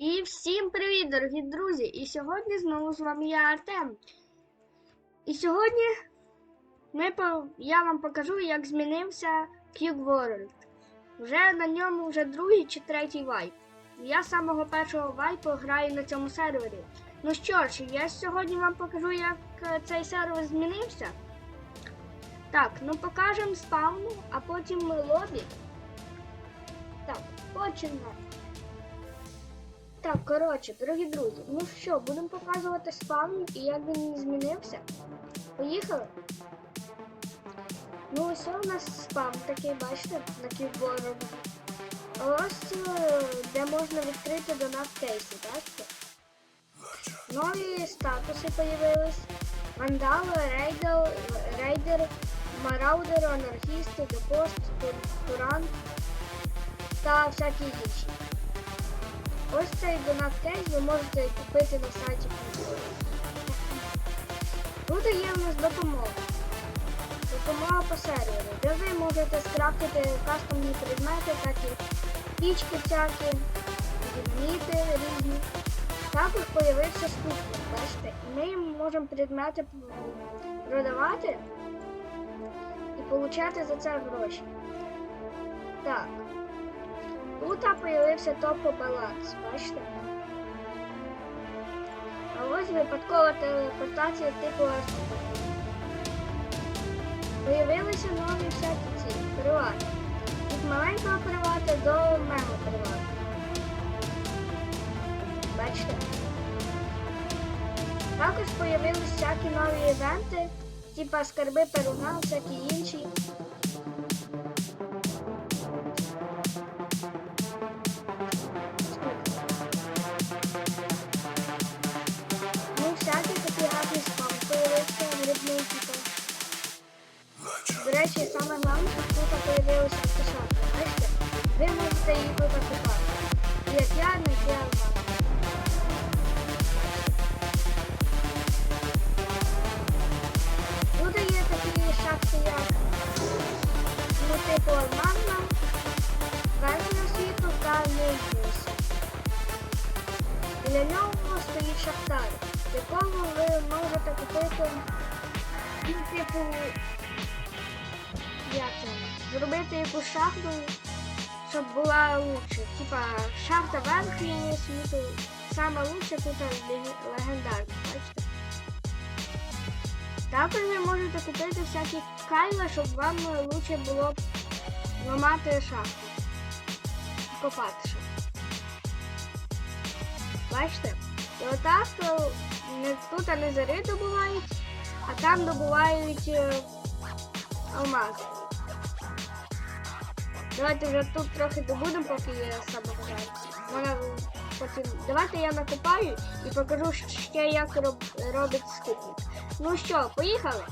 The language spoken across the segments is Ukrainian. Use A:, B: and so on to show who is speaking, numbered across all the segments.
A: І всім привіт, дорогі друзі! І сьогодні знову з вами я Артем. І сьогодні ми я вам покажу, як змінився Cube World. Вже на ньому вже другий чи третій вайп. Я з самого першого вайпу граю на цьому сервері. Ну що ж, я сьогодні вам покажу, як е, цей сервер змінився. Так, ну покажемо спавну, а потім лобі. Так, починаємо. Так, коротше, дорогі друзі, ну що, будемо показувати спавн і як він змінився. Поїхали? Ну ось у нас спам такий, бачите, на кібору. Ось е, де можна відкрити донат кейси, бачите? Нові статуси появились. Вандал, рейдер, рейдер, мараудер, анархіст, депост, турант та всякі інші. Ось цей донат кейс ви можете купити на сайті. Тут є в нас допомога. Допомога по серверу, де ви можете скрафтити кастомні предмети, такі пічки всякі, динаміти різні. Також з'явився ступник, бачите, і ми можемо предмети продавати і отримати за це гроші. Тут появився топо баланс, бачите? А ось випадкова телепортація типу Астроба. Появилися нові всякі ці привати. Від маленького привата до мега привата. Бачите? Також появилися всякі нові івенти, типа скарби перуна, всякі інші. Ви можете її купати. Як я, не алмаз. Тут є такі шахти, як ну, типу алмазна, верхнього світу та світу. Біля нього стоїть шахтар, якому ви можете купити типу, як це, зробити якусь шахту, щоб була лучше. Типа шахта верхнього світу, саме лучше тут лег- легендарна, бачите? Також ви можете купити всякі кайла, щоб вам лучше було ламати шахту. Копати шахту. Бачите? І отак не, тут не зари добувають, а там добувають алмази. Давайте вже тут трохи добудемо, поки я саме. Вона потім. Давайте я накопаю і покажу ще, як роб... робить скупник. Ну що, поїхали?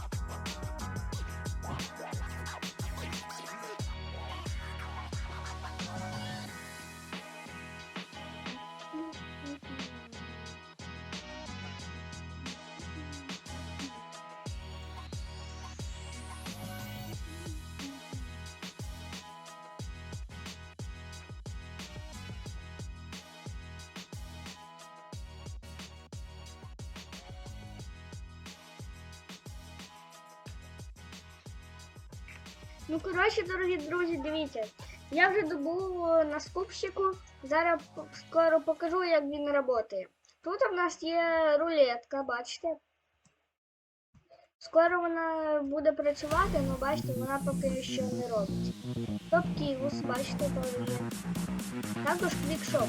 A: Ну, коротше, дорогі друзі, дивіться. Я вже добув е, на скупщику. Зараз скоро покажу, як він працює. Тут в нас є рулетка, бачите. Скоро вона буде працювати, але бачите, вона поки що не робить. Топ-кілус, бачите, теж є. Також квікшоп.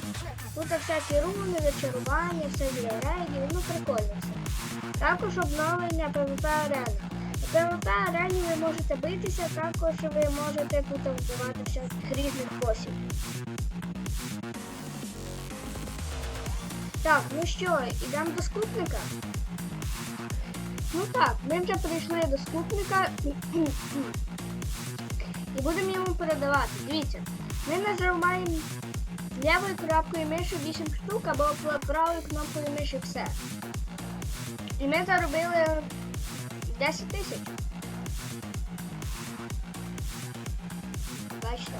A: Тут всякі руни, зачарування, все для рейдів, ну прикольно все. Також обновлення PvP арени. PvP арені ви можете битися, також ви можете тут вбивати всяких різних босів. Так, ну що, йдемо до скупника? Ну так, ми вже прийшли до скупника і будемо йому передавати. Дивіться, ми нажимаємо лівою кнопкою миші 8 штук або правою кнопкою миші все. І ми заробили 10 тисяч. Бачите?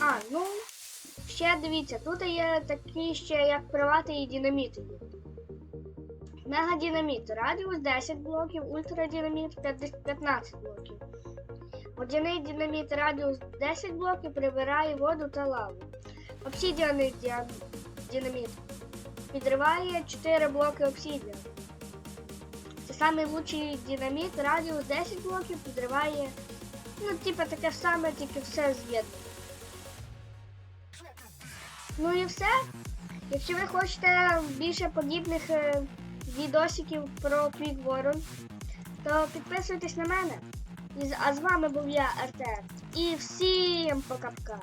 A: А, ну, ще дивіться, тут є такі ще як привати і динаміти. Мегадинаміт, радіус 10 блоків, ультрадинаміт 15 блоків. Водяний динаміт радіус 10 блоків прибирає воду та лаву. Обсідіаний динаміт підриває 4 блоки обсідіану. Це самий лучший динаміт, радіус 10 блоків підриває. Ну, типа таке саме, тільки все з'єднано. Ну і все. Якщо ви хочете більше подібних е, відосиків про Quick World, то підписуйтесь на мене. А з вами був я, Артем. І всім пока-пока.